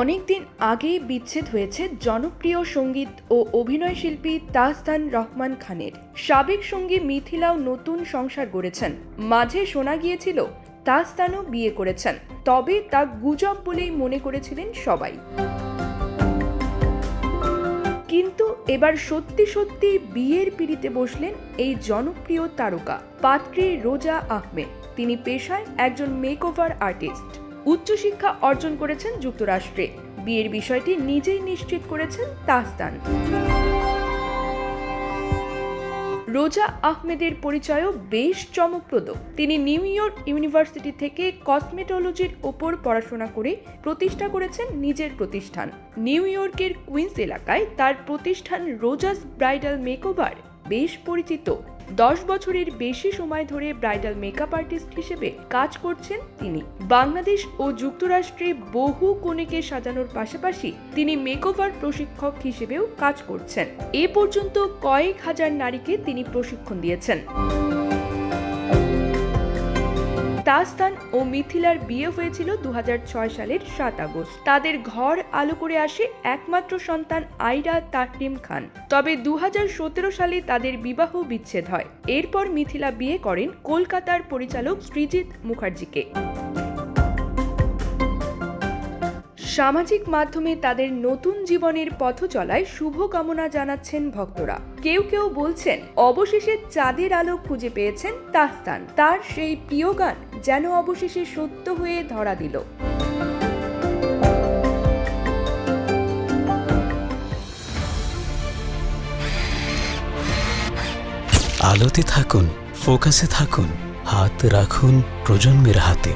অনেকদিন আগেই বিচ্ছেদ হয়েছে জনপ্রিয় সংগীত ও অভিনয় শিল্পী তাজদান রহমান খানের। সাবেক সঙ্গী মিথিলাও নতুন সংসার গড়েছেন। মাঝে শোনা গিয়েছিল, তাজদানও বিয়ে করেছেন। তবে তা গুজব বলেই মনে করেছিলেন সবাই। কিন্তু এবার সত্যি সত্যি বিয়ের পিড়িতে বসলেন এই জনপ্রিয় তারকা, পাত্রী রোজা আহমেদ। তিনি পেশায় একজন মেকওভার আর্টিস্ট উচ্চশিক্ষা অর্জন করেছেন যুক্তরাষ্ট্রে। বিয়ের বিষয়টি নিজেই নিশ্চিত করেছেন তাস্তান। রোজা আহমেদের পরিচয়ও বেশ চমকপ্রদ। তিনি নিউ ইয়র্ক ইউনিভার্সিটি থেকে কসমেটোলজির ওপর পড়াশোনা করে প্রতিষ্ঠা করেছেন নিজের প্রতিষ্ঠান। নিউ ইয়র্কের কুইন্স এলাকায় তার প্রতিষ্ঠান রোজাস ব্রাইডাল মেকওভার বেশ পরিচিত। দশ বছরের বেশি সময় ধরে ব্রাইডাল মেকআপ আর্টিস্ট হিসেবে কাজ করছেন তিনি। বাংলাদেশ ও যুক্তরাষ্ট্রে বহু কনেকে সাজানোর পাশাপাশি তিনি মেকওভার প্রশিক্ষক হিসেবেও কাজ করছেন। এ পর্যন্ত কয়েক হাজার নারীকে তিনি প্রশিক্ষণ দিয়েছেন। তাস্তান ও মিথিলার বিয়ে হয়েছিল দু হাজার ছয় সালের সাত আগস্ট। তাদের ঘর আলো করে আসে একমাত্র সন্তান আইরা তাহরিম খান। তবে দু হাজার সতেরো সালে তাদের বিবাহ বিচ্ছেদ হয়। এরপর মিথিলা বিয়ে করেন কলকাতার পরিচালক সৃজিত মুখার্জিকে। সামাজিক মাধ্যমে তাদের নতুন জীবনের পথ চলায় শুভ কামনা জানাচ্ছেন ভক্তরা। কেউ কেউ বলছেন, অবশেষে চাঁদের আলো খুঁজে পেয়েছেন তাস্তান তার সেই প্রিয় গান যেন অবশেষে সত্য হয়ে ধরা দিল। আলোতে থাকুন ফোকাসে থাকুন হাত রাখুন প্রজন্মের হাতে।